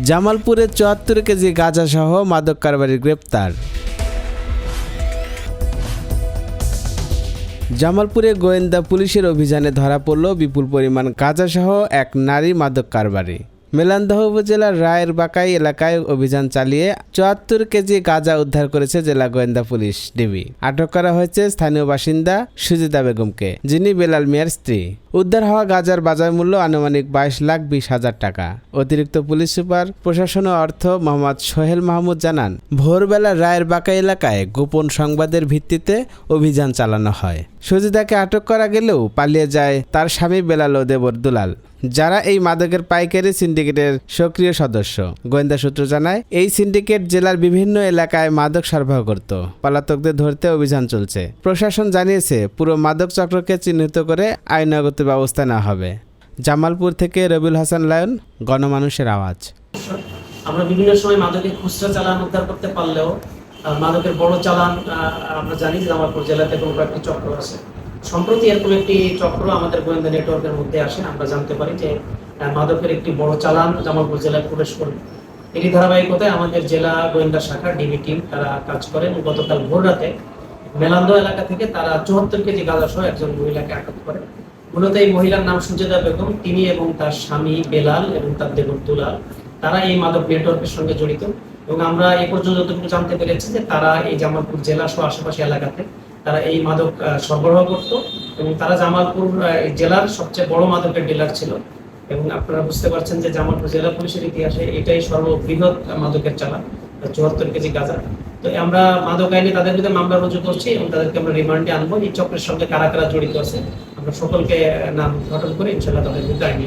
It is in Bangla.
জামালপুরে চুয়াত্তর কেজি গাঁজা সহ মাদক কারবারি গ্রেপ্তার। জামালপুরে গোয়েন্দা পুলিশের অভিযানে ধরা পড়ল বিপুল পরিমাণ গাঁজাসহ এক নারী মাদক কারবারি। মেলান্দহ উপজেলার রায়ের বাকাই এলাকায় অভিযান চালিয়ে চুয়াত্তর কেজি গাঁজা উদ্ধার করেছে জেলা গোয়েন্দা পুলিশ, ডিবি। আটক করা হয়েছে স্থানীয় বাসিন্দা সুজিতা বেগমকে, যিনি বেলাল মিয়ার স্ত্রী। উদ্ধার হওয়া গাজার বাজার মূল্য আনুমানিক বাইশ লাখ বিশ হাজার টাকা। অতিরিক্ত পুলিশ সুপার, প্রশাসন অর্থ মোহাম্মদ সোহেল মাহমুদ জানান, ভোরবেলা রায়ের বাঁকা এলাকায় গোপন সংবাদের ভিত্তিতে অভিযান চালানো হয়। সুজিতাকে আটক করা গেলেও পালিয়ে যায় তার স্বামী বেলাল ও দেবর দুলাল। যারা এই মাদকের পাইকারি সিন্ডিকেটের সক্রিয় সদস্য। গোয়েন্দা সূত্র জানায়, এই সিন্ডিকেট জেলার বিভিন্ন এলাকায় মাদক সরবরাহ করত। পলাতকদের ধরতে অভিযান চলছে। প্রশাসন জানিয়েছে, পুরো মাদক চক্রকে চিহ্নিত করে আইনাগত ব্যবস্থা নেওয়া হবে। জামালপুর থেকে রবিউল হাসান লায়ন, গণমানুষের আওয়াজ। আমরা বিভিন্ন সময় মাদকের খুচরা চালান উদ্ধার করতে পারলেও মাদকের বড় চালান আমরা জানি যে জামালপুর জেলাতে কোনো কয়েকটি চক্র আছে। সম্প্রতি এরকম একটি চক্র আমাদের গোয়েন্দা নেটওয়ার্কের মধ্যে আসে, আমরা জানতে পারি যে মাদকের একটি বড় চালান জামালপুর জেলায় প্রবেশ করবে এটি ধারাবাহিকতায় আমাদের জেলা গোয়েন্দা শাখা ডিবি টিম তারা কাজ করে এবং গতকাল ভোর রাতে মেলান্দ এলাকা থেকে তারা চুয়াত্তর কেজি গাঁজা সহ একজন মহিলাকে আটক করে। মূলত এই মহিলার নাম সুজেদা বেগম, তিনি এবং তার স্বামী বেলাল এবং তার দেবর দুলাল, তারা এই মাদক নেটওয়ার্কের সঙ্গে জড়িত এবং আমরা এ পর্যন্ত যতটুকু জানতে পেরেছি যে তারা এই জামালপুর জেলা সহ আশেপাশে এলাকাতে তারা এই মাদক সরবরাহ করত এবং তারা জামালপুর জেলার সবচেয়ে বড় মাদকের ডিলার ছিল। এবং আপনারা বুঝতে পারছেন যে জামালপুর জেলা পুলিশের ইতিহাসে এটাই সর্ববৃহৎ মাদকের চালা চুয়াত্তর কেজি গাঁজা। তো আমরা মাদক আইনে তাদের বিরুদ্ধে মামলা রুজু করছি এবং তাদেরকে আমরা রিমান্ডে আনব। এই চক্রের সঙ্গে কারা কারা জড়িত আছে, আমরা সকলকে নাম গঠন করে ইনশাল্লাহ তাদের বিরুদ্ধে আইনি।